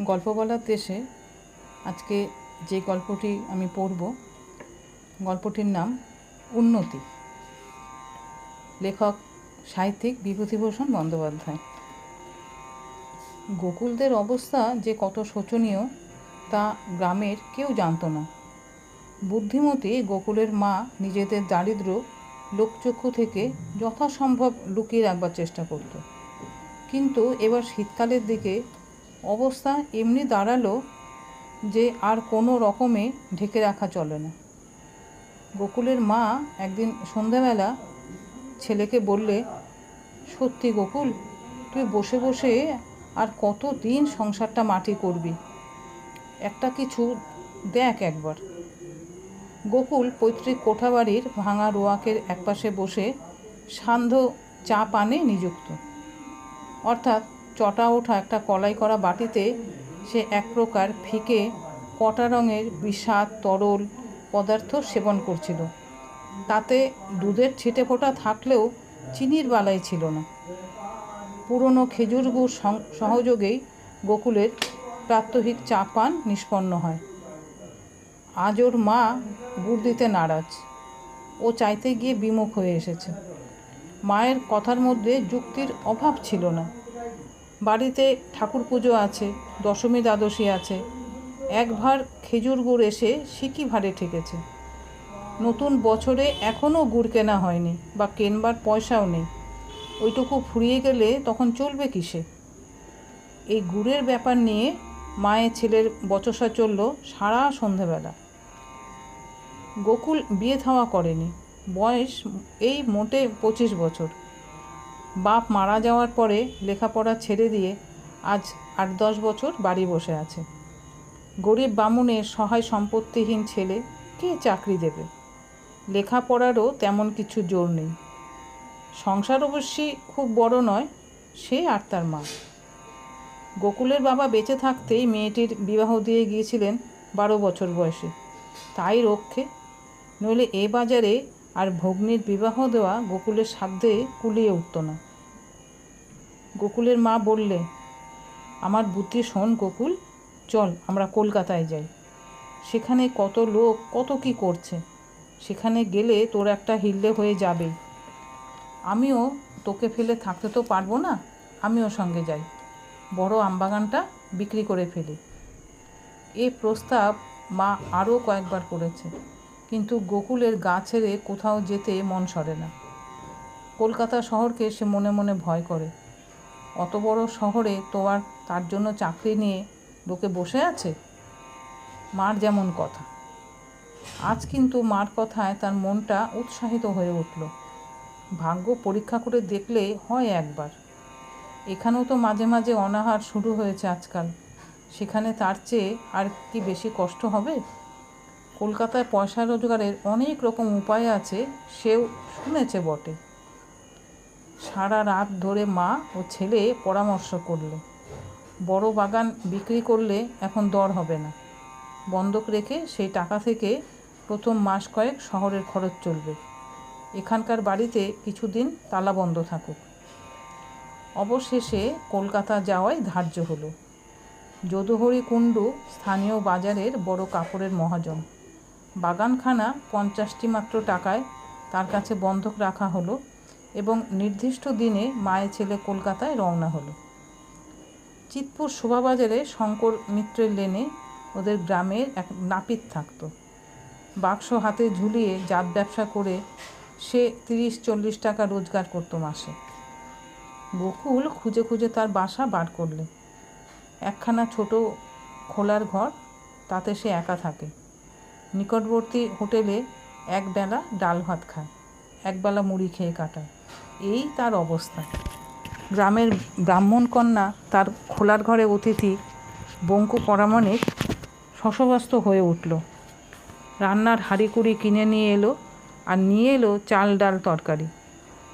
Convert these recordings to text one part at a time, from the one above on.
গল্প বলার দেশে আজকে যে গল্পটি আমি পড়ব, গল্পটির নাম উন্নতি। লেখক, সাহিত্যিক বিভূতিভূষণ বন্দ্যোপাধ্যায়। গোকুলদের অবস্থা যে কত শোচনীয়, তা গ্রামের কেউ জানতো না। বুদ্ধিমতী গোকুলের মা নিজেদের দারিদ্র লোকচক্ষু থেকে যথাসম্ভব লুকিয়ে রাখবার চেষ্টা করত। কিন্তু এবার শীতকালের দিকে অবস্থা এমনি দাঁড়াল যে আর কোনো রকমে ঢেকে রাখা চলে না। গোকুলের মা একদিন সন্ধ্যাবেলা ছেলেকে বললে, সত্যি গোকুল, তুই বসে বসে আর কত দিন সংসারটা মাটি করবি? একটা কিছু দেখ একবার। গোকুল পৈতৃক কোঠাবাড়ির ভাঙা রোয়াকের একপাশে বসে সান্ধ্য চা পানে নিযুক্ত। অর্থাৎ চটা ওঠা একটা কলাই করা বাটিতে সে এক প্রকার ফিকে কটা রঙের বিষাদ, তরল পদার্থ সেবন করছিল। তাতে দুধের ছিটে ফোটা থাকলেও চিনির বালাই ছিল না। পুরনো খেজুর গুড় সহযোগেই গোকুলের প্রাত্যহিক চা পান নিষ্পন্ন হয়। আজ ওর মা গুড় দিতে নারাজ। ও চাইতে গিয়ে বিমুখ হয়ে এসেছে। মায়ের কথার মধ্যে যুক্তির অভাব ছিল না। বাড়িতে ঠাকুর পুজো আছে, দশমী দ্বাদশী আছে। এক ভার খেজুর গুড় এসে সিকি ভারে ঠেকেছে। নতুন বছরে এখনও গুড় কেনা হয়নি বা কেনবার পয়সাও নেই। ওইটুকু ফুরিয়ে গেলে তখন চলবে কিসে? এই গুড়ের ব্যাপার নিয়ে মায়ের ছেলের বচসা চলল সারা সন্ধেবেলা। গোকুল বিয়ে থাওয়া করেনি। বয়স এই মোটে পঁচিশ বছর। বাপ মারা যাওয়ার পরে লেখাপড়া ছেড়ে দিয়ে আজ আট দশ বছর বাড়ি বসে আছে। গরিব বামুনের সহায় সম্পত্তিহীন ছেলে কে চাকরি দেবে? লেখাপড়ারও তেমন কিছু জোর নেই। সংসার অবশ্যই খুব বড় নয়, সে আর তার মা। গোকুলের বাবা বেঁচে থাকতেই মেয়েটির বিবাহ দিয়ে গিয়েছিলেন বারো বছর বয়সে। তাই রক্ষে, নইলে এ বাজারে আর ভগ্নির বিবাহ দেওয়া গোকুলের সাধ্যে কুলিয়ে উঠত না। গোকুলের মা বললে, আমার বুদ্ধি শোন গোকুল, চল আমরা কলকাতায় যাই। সেখানে কত লোক, কত কি করছে। সেখানে গেলে তোর একটা হিল্লে হয়ে যাবে আমিও তোকে ফেলে থাকতে তো পারব না, আমিও সঙ্গে যাই। বড় আমবাগানটা বিক্রি করে ফেলি। এ প্রস্তাব মা আরও কয়েকবার করেছে কিন্তু গোকুলের গা ছেড়ে কোথাও যেতে মন সরে না। কলকাতা শহরকে সে মনে মনে ভয় করে। অত বড় শহরে তো আর তার জন্য চাকরি নিয়ে লোকে বসে আছে? মার যেমন কথা। আজ কিন্তু মার কথায় তার মনটা উৎসাহিত হয়ে উঠল। ভাগ্য পরীক্ষা করে দেখলে হয় একবার। এখানেও তো মাঝে মাঝে অনাহার শুরু হয়েছে আজকাল। সেখানে তার চেয়ে আর কি বেশি কষ্ট হবে? কলকাতায় পয়সা রোজগারের অনেক রকম উপায় আছে, সেও শুনেছে বটে। সারা রাত ধরে মা ও ছেলে পরামর্শ করলে। বড় বাগান বিক্রি করলে এখন দর হবে না। বন্ধক রেখে সেই টাকা থেকে প্রথম মাস কয়েক শহরের খরচ চলবে। এখানকার বাড়িতে কিছুদিন তালা বন্ধ থাকুক। অবশেষে কলকাতা যাওয়াই ধার্য হলো। যদুহরি কুণ্ডু স্থানীয় বাজারের বড় কাপড়ের মহাজন। বাগানখানা পঞ্চাশটি মাত্র টাকায় তার কাছে বন্ধক রাখা হলো এবং নির্দিষ্ট দিনে মায়ের ছেলে কলকাতায় রওনা হলো। চিতপুর শোভাবাজারে শঙ্কর মিত্রের লেনে ওদের গ্রামের এক নাপিত থাকতো। বাক্স হাতে ঝুলিয়ে জাত ব্যবসা করে সে তিরিশ চল্লিশ টাকা রোজগার করতো মাসে। বকুল খুঁজে খুঁজে তার বাসা বার করলে। একখানা ছোট খোলার ঘর, তাতে সে একা থাকে। নিকটবর্তী হোটেলে একবেলা ডাল ভাত খায় একবেলা মুড়ি খেয়ে কাটায়। এই তার অবস্থা। গ্রামের ব্রাহ্মণ কন্যা তার খোলার ঘরে অতিথি বঙ্কু পরামানিক শশব্যস্ত হয়ে উঠল। রান্নার হাঁড়িকুড়ি কিনে নিয়ে এলো আর নিয়ে এলো চাল ডাল তরকারি।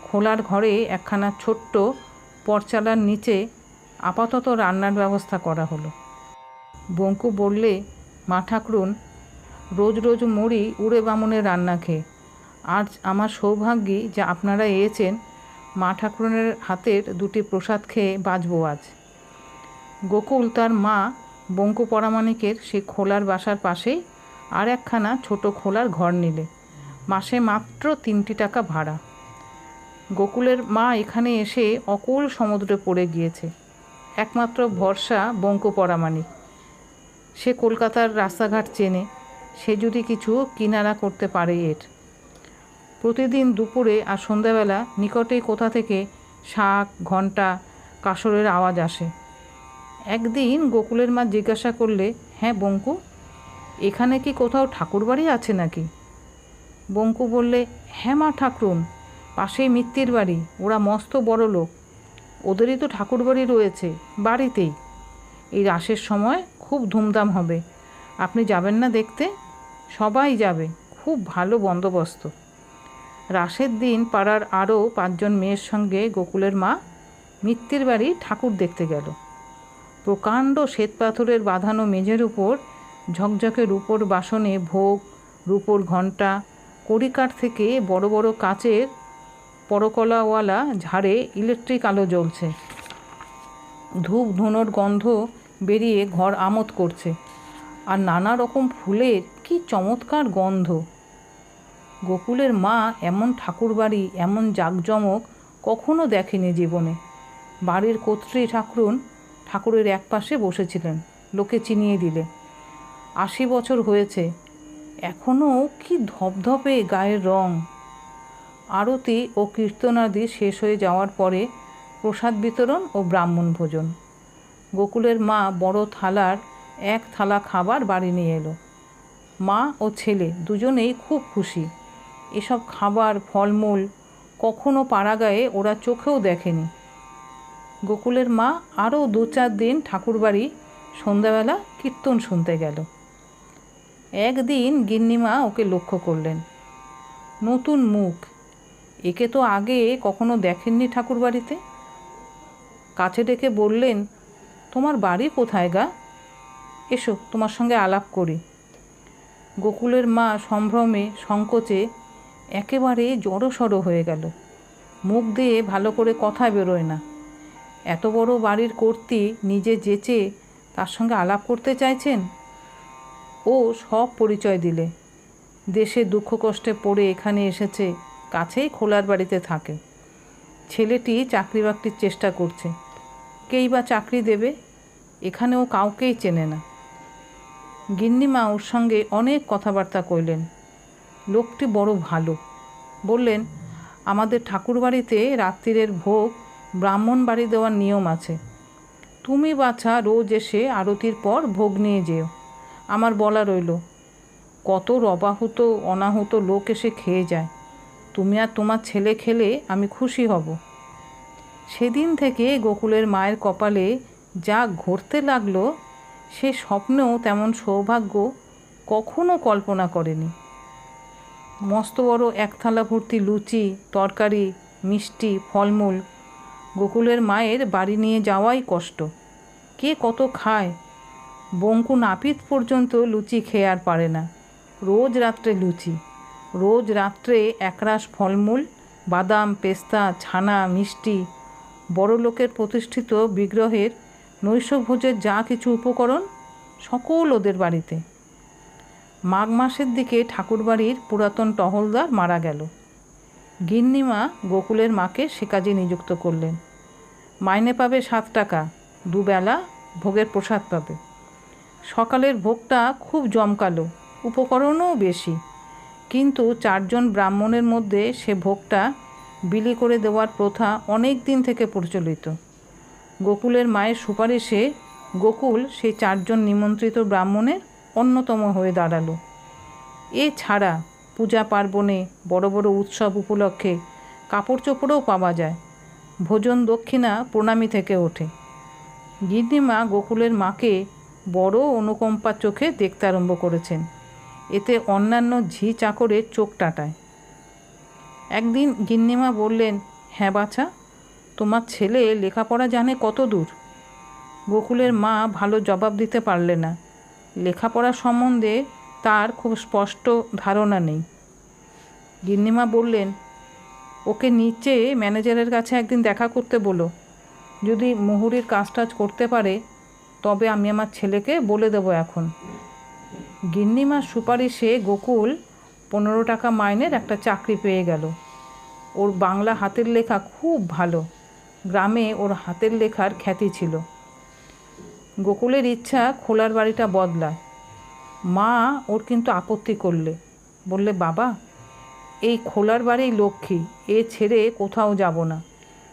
খোলার ঘরে একখানা ছোট্ট পরচালার নিচে আপাতত রান্নার ব্যবস্থা করা হলো। বঙ্কু বললে, মা ঠাকরুন রোজ রোজ মরি উড়ে বামুনের রান্না খেয়ে। আজ আমার সৌভাগ্যী যে আপনারা এসেছেন, মা ঠাকুরনের হাতের দুটি প্রসাদ খেয়ে বাঁচবো আজ। গোকুল তার মা বঙ্কু পরামানিকের সে খোলার বাসার পাশেই আর একখানা ছোট খোলার ঘর নিলে। মাসে মাত্র তিনটি টাকা ভাড়া। গোকুলের মা এখানে এসে অকুল সমুদ্রে পড়ে গিয়েছে। একমাত্র ভরসা বঙ্কু পরামানিক সে কলকাতার রাস্তাঘাট চেনে। সে যদি কিছু কিনারা করতে পারে এর। প্রতিদিন দুপুরে আর সন্ধ্যাবেলা নিকটেই কোথা থেকে শাক ঘণ্টা কাসরের আওয়াজ আসে। একদিন গোকুলের মা জিজ্ঞাসা করলে হ্যাঁ বঙ্কু, এখানে কি কোথাও ঠাকুরবাড়ি আছে নাকি? বঙ্কু বললে হ্যাঁ মা ঠাকুরুন, পাশেই মিত্তির বাড়ি, ওরা মস্ত বড় লোক। ওদেরই তো ঠাকুরবাড়ি রয়েছে, বাড়িতেই। এই রাসের সময় খুব ধুমধাম হবে। আপনি যাবেন না দেখতে? সবাই যাবে। খুব ভালো বন্দোবস্ত। রাসের দিন পাড়ার আরও পাঁচজন মেয়ের সঙ্গে গোকুলের মা মিত্তির বাড়ি ঠাকুর দেখতে গেল। প্রকাণ্ড শ্বেতপাথরের বাঁধানো মেঝের উপর ঝকঝকে রূপোর বাসনে ভোগ, রূপোর ঘণ্টা, কড়িকাঠ থেকে বড় বড় কাচের পরকলাওয়ালা ঝাড়ে ইলেকট্রিক আলো জ্বলছে। ধূপ ধুনোর গন্ধ বেরিয়ে ঘর আমোদ করছে। আর নানা রকম ফুলের কি চমৎকার গন্ধ। গোকুলের মা এমন ঠাকুরবাড়ি, এমন জাঁকজমক কখনো দেখেনি জীবনে। বাড়ির কর্ত্রী ঠাকুরুন ঠাকুরের এক পাশে বসেছিলেন, লোকে চিনিয়ে দিলে। আশি বছর হয়েছে এখনও কি ধপধপে গায়ের রং। আরতি ও কীর্তনাদি শেষ হয়ে যাওয়ার পরে প্রসাদ বিতরণ ও ব্রাহ্মণ ভোজন। গোকুলের মা বড় থালার এক থালা খাবার বাড়ি নিয়ে এলো। মা ও ছেলে দুজনেই খুব খুশি। এসব খাবার, ফলমূল কখনো পাড়াগায়ে ওরা চোখেও দেখেনি। গোকুলের মা আরও দু চার দিন ঠাকুরবাড়ি সন্ধ্যাবেলা কীর্তন শুনতে গেল। একদিন গিন্নিমা ওকে লক্ষ্য করলেন। নতুন মুখ। একে তো আগে কখনো দেখেননি ঠাকুরবাড়িতে? কাছে ডেকে বললেন, তোমার বাড়ি কোথায় গা? এসো, তোমার সঙ্গে আলাপ করি। গোকুলের মা সম্ভ্রমে সংকোচে একেবারে জড়সড় হয়ে গেল। মুখ দিয়ে ভালো করে কথা বেরোয় না। এত বড় বাড়ির কর্তি নিজে যেচে তার সঙ্গে আলাপ করতে চাইছেন? ও সব পরিচয় দিলে। দেশে দুঃখ কষ্টে পড়ে এখানে এসেছে, কাছেই খোলার বাড়িতে থাকে। ছেলেটি চাকরি বাকরির চেষ্টা করছে। কেই বা চাকরি দেবে? এখানেও কাউকেই চেনে না। গিন্নিমা ওর সঙ্গে অনেক কথাবার্তা কইলেন। লোকটি বড় ভালো। বললেন, আমাদের ঠাকুরবাড়িতে রাত্রিরের ভোগ ব্রাহ্মণ বাড়ি দেওয়ার নিয়ম আছে। তুমি বাছা রোজ এসে আরতির পর ভোগ নিয়ে যেও। আমার বলা রইল, কত রবাহুত, অনাহুত লোক এসে খেয়ে যায়। তুমি আর তোমার ছেলে খেলে আমি খুশি হব। সেদিন থেকে গোকুলের মায়ের কপালে যা ঘটতে লাগল সে স্বপ্নেও তেমন সৌভাগ্য কখনো কল্পনা করেনি। মস্ত বড় এক থালা ভর্তি লুচি, তরকারি, মিষ্টি, ফলমূল, গোকুলের মায়ের বাড়ি নিয়ে যাওয়াই কষ্ট। কে কত খায়? বঙ্কু নাপিত পর্যন্ত লুচি খেয়ে আর পারে না। রোজ রাত্রে লুচি, রোজ রাত্রে একরাশ ফলমূল, বাদাম, পেস্তা, ছানা, মিষ্টি বড় লোকের প্রতিষ্ঠিত বিগ্রহের নৈশভোজের যা কিছু উপকরণ সকল ওদের বাড়িতে। মাঘ মাসের দিকে ঠাকুরবাড়ির পুরাতন টহলদার মারা গেল। গিন্নিমা গোকুলের মাকে সে কাজে নিযুক্ত করলেন। মাইনে পাবে সাত টাকা, দুবেলা ভোগের প্রসাদ পাবে। সকালের ভোগটা খুব জমকালো, উপকরণও বেশি। কিন্তু চারজন ব্রাহ্মণের মধ্যে সে ভোগটা বিলি করে দেওয়ার প্রথা অনেক দিন থেকে প্রচলিত। গোকুলের মায়ের সুপারিশে গোকুল সেই চারজন নিমন্ত্রিত ব্রাহ্মণের অন্যতম হয়ে দাঁড়াল। এছাড়া পূজা পার্বণে বড় বড় উৎসব উপলক্ষে কাপড় চোপড়ও পাওয়া যায়। ভোজন দক্ষিণা প্রণামী থেকে ওঠে। গিন্নিমা গোকুলের মাকে বড় অনুকম্পার চোখে দেখতে আরম্ভ করেছেন। এতে অন্যান্য ঝি চাকরের চোখ টাটায়। একদিন গিন্নিমা বললেন হ্যাঁ বাছা তোমার ছেলে লেখাপড়া জানে কত দূর? গোকুলের মা ভালো জবাব দিতে পারলে না। লেখাপড়া সম্বন্ধে তার খুব স্পষ্ট ধারণা নেই। গিন্নিমা বললেন, ওকে নিচে ম্যানেজারের কাছে একদিন দেখা করতে বলো। যদি মুহুরির কাজ টাজ করতে পারে, তবে আমি আমার ছেলেকে বলে দেবো এখন। গিন্নিমার সুপারিশে গোকুল পনেরো টাকা মাইনের একটা চাকরি পেয়ে গেল। ওর বাংলা হাতের লেখা খুব ভালো। গ্রামে ওর হাতের লেখার খ্যাতি ছিল। গোকুলের ইচ্ছা খোলার বাড়িটা বদলায়। মা ওর কিন্তু আপত্তি করলে। বললে, বাবা, এই খোলার বাড়ি লক্ষ্মী, এ ছেড়ে কোথাও যাব না।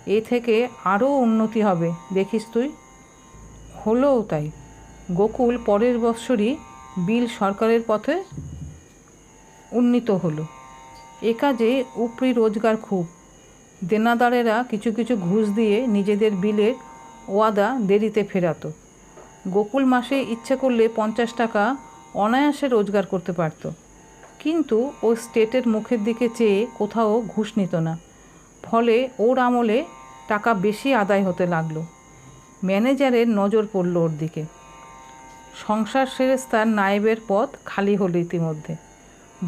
এ থেকে আরও উন্নতি হবে, দেখিস তুই? হলোও তাই। গোকুল পরের বৎসরই বিল সরকারের পথে উন্নীত হলো। এ কাজে উপরি রোজগার খুব। দেনাদারেরা কিছু কিছু ঘুষ দিয়ে নিজেদের বিলের ওয়াদা দেরিতে ফেরাত। গোকুল মাসে ইচ্ছে করলে পঞ্চাশ টাকা অনায়াসে রোজগার করতে পারত। কিন্তু ও স্টেটের মুখের দিকে চেয়ে কোথাও ঘুষ নিত না। ফলে ওর আমলে টাকা বেশি আদায় হতে লাগল। ম্যানেজারের নজর পড়ল ওর দিকে। সংসার সেরেস্তার নায়েবের পথ খালি হলো ইতিমধ্যে।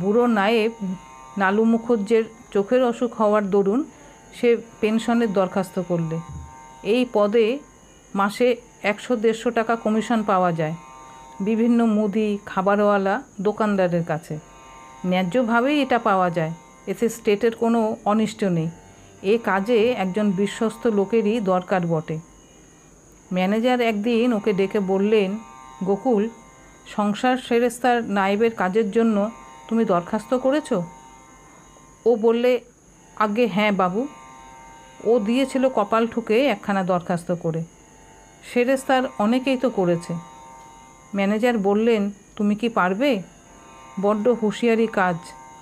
বুড়ো নায়েব নালু মুখুজ্জের চোখের অসুখ হওয়ার দরুন সে পেনশনের দরখাস্ত করলে। এই পদে মাসে একশো দেড়শো টাকা কমিশন পাওয়া যায়। বিভিন্ন মুদি, খাবারওয়ালা, দোকানদারের কাছে। ন্যায্যভাবেই এটা পাওয়া যায়। এতে স্টেটের কোনো অনিষ্ট নেই। এ কাজে একজন বিশ্বস্ত লোকেরই দরকার বটে। ম্যানেজার একদিন ওকে ডেকে বললেন, গোকুল, সংসার সেরেস্তার নায়েবের কাজের জন্য তুমি দরখাস্ত করেছ? ও বললে, আগে হ্যাঁ বাবু। ও দিয়েছিল কপাল ঠুকে একখানা দরখাস্ত করে। সেরেস্তার অনেকেই তো করেছে। ম্যানেজার বললেন, তুমি কি পারবে? বড্ড হুঁশিয়ারি কাজ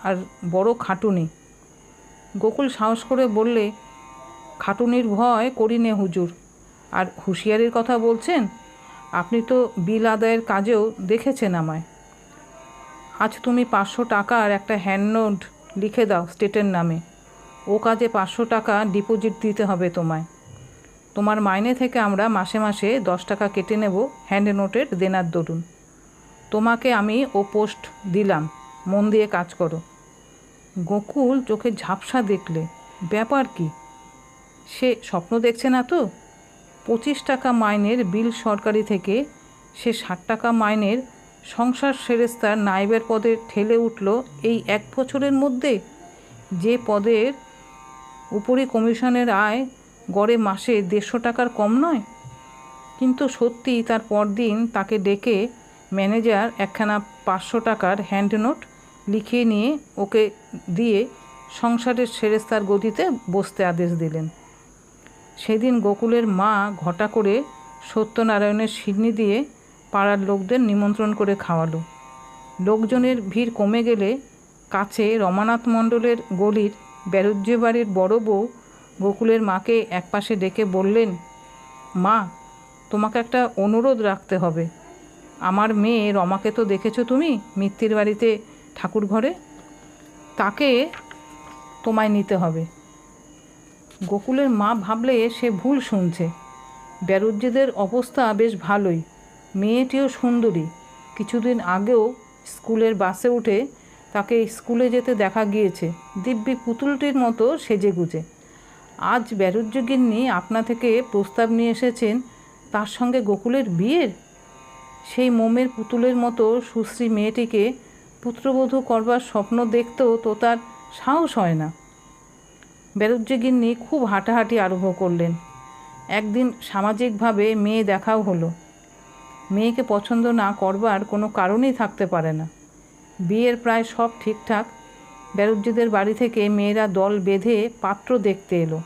আর বড় খাটুনি। গোকুল সাহস করে বললে, খাটুনির ভয় করি নে হুজুর। আর হুঁশিয়ারির কথা বলছেন? আপনি তো বিল আদায়ের কাজেও দেখেছেন আমায়। আজ তুমি পাঁচশো টাকার একটা হ্যান্ড নোট লিখে দাও স্টেটের নামে। ও কাজে পাঁচশো টাকা ডিপোজিট দিতে হবে তোমায়। তোমার মাইনে থেকে আমরা মাসে মাসে দশ টাকা কেটে নেব হ্যান্ড নোটের দেনার দরুন। তোমাকে আমি ও পোস্ট দিলাম, মন দিয়ে কাজ করো। গোকুল চোখে ঝাপসা দেখলে, ব্যাপার কি? সে স্বপ্ন দেখছে না তো? পঁচিশ টাকা মাইনের বিল সরকারি থেকে, সে ষাট টাকা মাইনের সংসার সেরেস্তার নাইবের পদে ঠেলে উঠল এই এক বছরের মধ্যে? যে পদের উপরে কমিশনের আয় গড়ে মাসে দেড়শো টাকার কম নয়? কিন্তু সত্যি তার পরদিন তাকে ডেকে ম্যানেজার একখানা পাঁচশো টাকার হ্যান্ড নোট লিখিয়ে নিয়ে ওকে দিয়ে সংসারের সেরেস্তার গতিতে বসতে আদেশ দিলেন। সেদিন গোকুলের মা ঘটা করে সত্যনারায়ণের সিডনি দিয়ে পাড়ার লোকদের নিমন্ত্রণ করে খাওয়ালো। লোকজনের ভিড় কমে গেলে কাছে রমানাথ মণ্ডলের গলির ব্যারুজ্য বাড়ির বড় বউ গোকুলের মাকে একপাশে ডেকে বললেন, মা, তোমাকে একটা অনুরোধ রাখতে হবে। আমার মেয়ে রমাকে তো দেখেছ তুমি মিত্তির বাড়িতে ঠাকুর ঘরে? তাকে তোমায় নিতে হবে গোকুলের মা ভাবলে সে ভুল শুনছে। ব্যারুজ্যদের অবস্থা বেশ ভালোই। মেয়েটিও সুন্দরী। কিছুদিন আগেও স্কুলের বাসে উঠে তাকে স্কুলে যেতে দেখা গিয়েছে। দিব্যি পুতুলটির মতো সেজে গুজে। আজ ব্যারুজ্যগিন্নি আপনা থেকে প্রস্তাব নিয়ে এসেছেন, তার সঙ্গে গোকুলের বিয়ের? সেই মোমের পুতুলের মতো সুশ্রী মেয়েটিকে পুত্রবধূ করবার স্বপ্ন দেখতেও তো তার সাহস হয় না। বেরুজ্জগিন্নি খুব হাঁটাহাঁটি আরম্ভ করলেন। একদিন সামাজিকভাবে মেয়ে দেখাও হলো। মেয়েকে পছন্দ না করবার কোনো কারণই থাকতে পারে না। বিয়ের প্রায় সব ঠিকঠাক। ব্যারুজ্জিদের বাড়ি থেকে মেয়েরা দল বেঁধে পাত্র দেখতে এলো।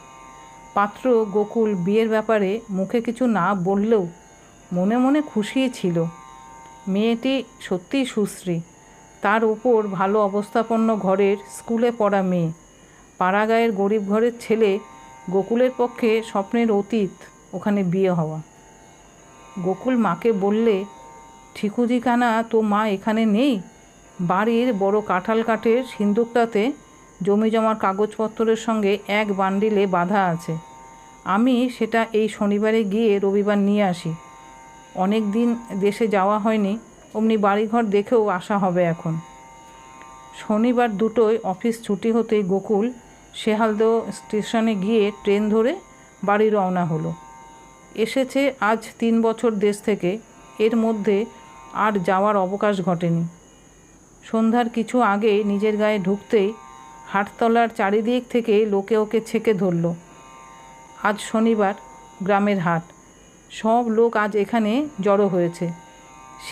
পাত্র গোকুল বিয়ের ব্যাপারে মুখে কিছু না বললেও মনে মনে খুশিই ছিল। মেয়েটি সত্যিই সুশ্রী। তার উপর ভালো অবস্থাপন্ন ঘরের স্কুলে পড়া মেয়ে। পাড়াগাঁয়ের গরিব ঘরের ছেলে গোকুলের পক্ষে স্বপ্নের অতীত ওখানে বিয়ে হওয়া। গোকুল মাকে বললে ঠিকুজি কানা তো মা এখানে নেই? বাড়ির বড় কাঁঠাল কাঠের সিন্দুকটাতে জমি জমার কাগজপত্রের সঙ্গে এক বান্ডিলে বাঁধা আছে। আমি সেটা এই শনিবারে গিয়ে রবিবার নিয়ে আসি। অনেক দিন দেশে যাওয়া হয়নি, অমনি বাড়িঘর দেখেও আসা হবে এখন। শনিবার দুটোয় অফিস ছুটি হতেই গোকুল শেহালদহ স্টেশনে গিয়ে ট্রেন ধরে বাড়ি রওনা হলো। এসেছে আজ তিন বছর দেশ থেকে, এর মধ্যে আর যাওয়ার অবকাশ ঘটেনি। সন্ধ্যার কিছু আগে নিজের গায়ে ঢুকতেই হাটতলার চারিদিক থেকে লোকে ওকে ছেকে ধরল। আজ শনিবার গ্রামের হাট। সব লোক আজ এখানে জড়ো হয়েছে।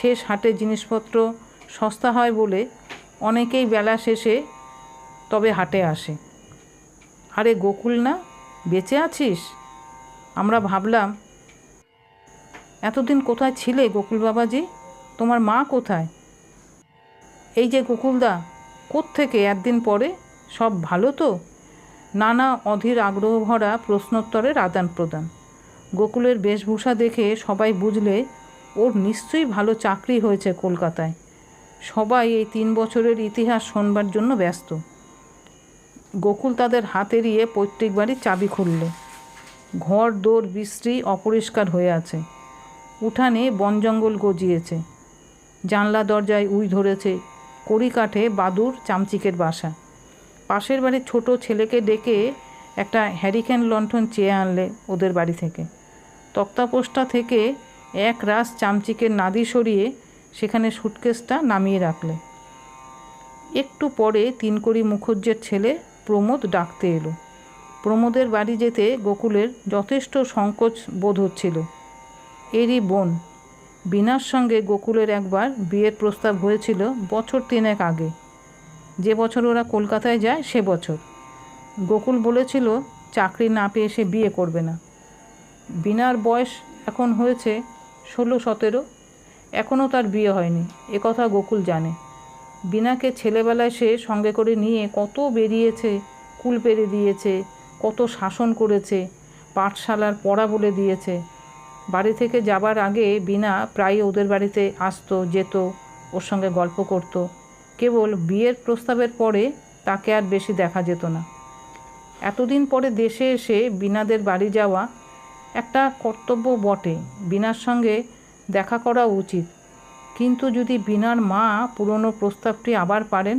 শেষ হাটে জিনিসপত্র সস্তা হয় বলে অনেকেই বেলা শেষে তবে হাটে আসে। আরে গোকুল না, বেঁচে আছিস? আমরা ভাবলাম, এতদিন কোথায় ছিলে গোকুল বাবাজি? তোমার মা কোথায়? এই যে গোকুলদা থেকে একদিন পরে? সব ভালো তো? নানা অধীর আগ্রহ ভরা প্রশ্নোত্তরের আদান প্রদান গোকুলের বেশভূষা দেখে সবাই বুঝলে, ওর নিশ্চয়ই ভালো চাকরি হয়েছে কলকাতায়। সবাই এই তিন বছরের ইতিহাস শোনবার জন্য ব্যস্ত। গোকুল তাদের হাত এড়িয়ে পৈতৃক বাড়ির চাবি খুললে। ঘর, দোর, বিশ্রী, অপরিষ্কার হয়ে আছে। উঠানে বন জঙ্গল গজিয়েছে। জানলা দরজায় উই ধরেছে। কড়ি কাঠে বাদুর চামচিকের বাসা। পাশের বাড়ির ছোট ছেলেকে ডেকে একটা হ্যারিকেন লণ্ঠন চেয়ে আনলে ওদের বাড়ি থেকে। তক্তাপোষটা থেকে এক রাস চামচিকের নাদি সরিয়ে সেখানে সুটকেসটা নামিয়ে রাখলে। একটু পরে তিনকড়ি মুখুজ্জের ছেলে প্রমোদ ডাকতে এলো। প্রমোদের বাড়ি যেতে গোকুলের যথেষ্ট সংকোচ বোধ হচ্ছিল। এরই বোন বিনার সঙ্গে গোকুলের একবার বিয়ের প্রস্তাব হয়েছিল বছর তিনেক আগে। যে বছর ওরা কলকাতায় যায়, সে বছর। গোকুল বলেছিল, চাকরি না পেয়ে সে বিয়ে করবে না। বিনার বয়স এখন হয়েছে ষোলো সতেরো। এখনও তার বিয়ে হয়নি কথা গোকুল জানে। বিনাকে ছেলেবেলায় সে সঙ্গে করে নিয়ে কত বেরিয়েছে, কুল পেরে দিয়েছে, কত শাসন করেছে, পাঠশালার পড়া বলে দিয়েছে বাড়ি থেকে যাবার আগে বিনা প্রায় ওদের বাড়িতে আসতো, যেত, ওর সঙ্গে গল্প করত। কেবল বিয়ের প্রস্তাবের পরে তাকে আর বেশি দেখা যেত না। এতদিন পরে দেশে এসে বিনাদের বাড়ি যাওয়া একটা কর্তব্য বটে। বিনার সঙ্গে দেখা করা উচিত। কিন্তু যদি বিনার মা পুরনো প্রস্তাবটি আবার পারেন,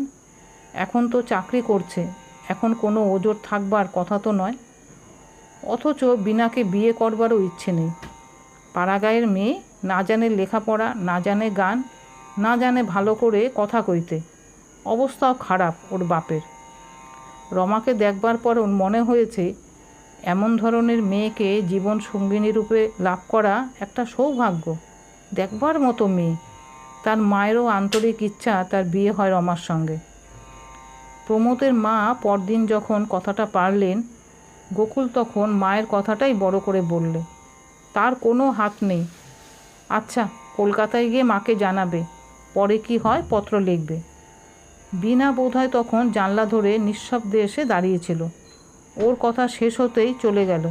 এখন তো চাকরি করছে, এখন কোনো ওজোর থাকবার কথা তো নয়। অথচ বিনাকে বিয়ে করবারও ইচ্ছে নেই। পাড়াগাঁয়ের মেয়ে না জানে লেখাপড়া, না জানে গান, না জানে ভালো করে কথা কইতে। অবস্থাও খারাপ ওর বাপের। রমাকে দেখবার পর ওর মনে হয়েছে, এমন ধরনের মেয়েকে জীবন সঙ্গিনী রূপে লাভ করা একটা সৌভাগ্য। দেখবার মতো মেয়ে। তার মায়েরও আন্তরিক ইচ্ছা তার বিয়ে হয় রমার সঙ্গে। প্রমোদের মা পরদিন যখন কথাটা পারলেন, গোকুল তখন মায়ের কথাটাই বড় করে বললে। তার কোনো হাত নেই। আচ্ছা কলকাতায় গিয়ে মাকে জানাবে। পরে কি হয় পত্র লিখবে। বিনা বোধহয় তখন জানলা ধরে নিঃশব্দে এসে দাঁড়িয়েছিল। ওর কথা শেষ হতেই চলে গেল।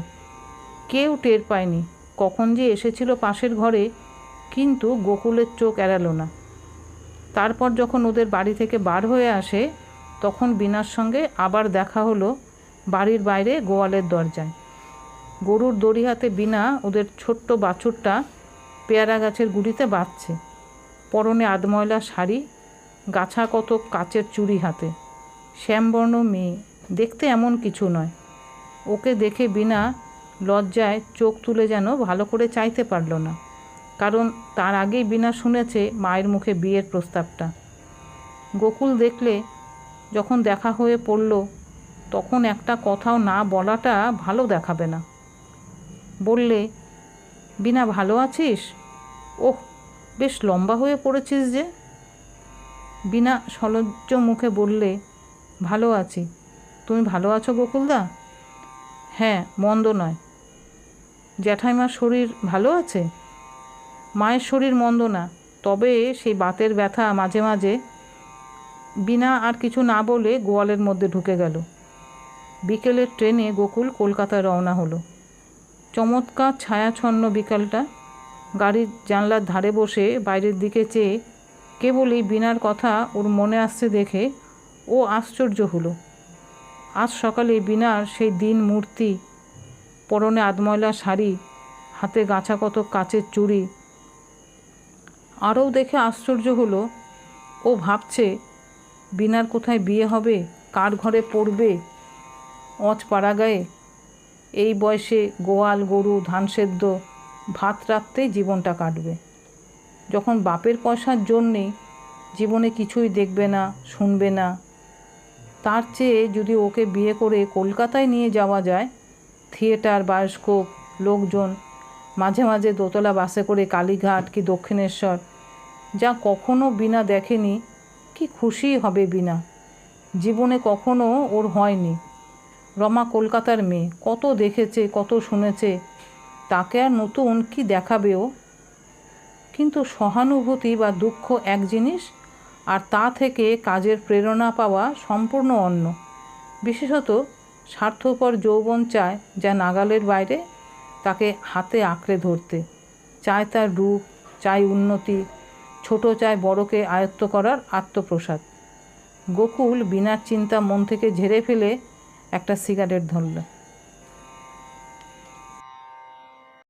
কেউ টের পায়নি কখন যে এসেছিল পাশের ঘরে, কিন্তু গোকুলের চোখ এড়ালো না। তারপর যখন ওদের বাড়ি থেকে বার হয়ে আসে, তখন বিনার সঙ্গে আবার দেখা হলো বাড়ির বাইরে গোয়ালের দরজায়। গরুর দড়ি হাতে বিনা ওদের ছোট্ট বাছুরটা পেয়ারা গাছের গুড়িতে বাঁধছে। পরনে আধময়লা শাড়ি, গাছা কত কাচের চুড়ি হাতে। শ্যামবর্ণ মেয়ে, দেখতে এমন কিছু নয়। ওকে দেখে বিনা লজ্জায় চোখ তুলে যেন ভালো করে চাইতে পারল না। কারণ তার আগেই বিনা শুনেছে মায়ের মুখে বিয়ের প্রস্তাবটা। গোকুল দেখলে যখন দেখা হয়ে পড়ল, তখন একটা কথাও না বলাটা ভালো দেখাবে না। বললে বিনা ভালো আছিস? ওহ, বেশ লম্বা হয়ে পড়েছিস যে। বিনা সলজ্জ মুখে বললে, ভালো আছি। তুমি ভালো আছো গোকুলদা হ্যাঁ মন্দ নয়। জ্যাঠাইমার শরীর ভালো আছে? মায়ের শরীর মন্দ না, তবে সেই বাতের ব্যথা মাঝে মাঝে। বিনা আর কিছু না বলে গোয়ালের মধ্যে ঢুকে গেল। বিকেলের ট্রেনে গোকুল কলকাতায় রওনা হলো। চমৎকার ছায়াছন্ন বিকালটা। গাড়ির জানলার ধারে বসে বাইরের দিকে চেয়ে কেবলই বিনার কথা ওর মনে আসছে দেখে ও আশ্চর্য হলো। আজ সকালে বিনার সেই দিন মূর্তি, পরনে আদময়লা শাড়ি, হাতে গাছা কত কাচের চুড়ি, আরও দেখে আশ্চর্য হলো। ও ভাবছে, বিনার কোথায় বিয়ে হবে, কার ঘরে পড়বে অচ পাড়া গায়ে এই বয়সে গোয়াল, গরু, ধান সেদ্ধ, ভাত রাখতেই জীবনটা কাটবে। যখন বাপের পয়সার জন্যেই জীবনে কিছুই দেখবে না, শুনবে না, তার চেয়ে যদি ওকে বিয়ে করে কলকাতায় নিয়ে যাওয়া যায়, থিয়েটার, বায়োস্কোপ, লোকজন, মাঝে মাঝে দোতলা বাসে করে কালীঘাট কি দক্ষিণেশ্বর, যা কখনো বিনা দেখেনি, কি খুশি হবে বিনা জীবনে কখনো ওর হয়নি। রমা কলকাতার মেয়ে। কত দেখেছে, কত শুনেছে। তাকে আর নতুন কি দেখাবেও কিন্তু সহানুভূতি বা দুঃখ এক জিনিস, আর তা থেকে কাজের প্রেরণা পাওয়া সম্পূর্ণ অন্য। বিশেষত স্বার্থপর যৌবন চায় যা নাগালের বাইরে, তাকে হাতে আঁকড়ে ধরতে। চায় তার রূপ, চায় উন্নতি, ছোট চায় বড়কে আয়ত্ত করার আত্মপ্রসাদ। গোকুল বিনা চিন্তা মন থেকে ঝেড়ে ফেলে একটা সিগারেট ধরল।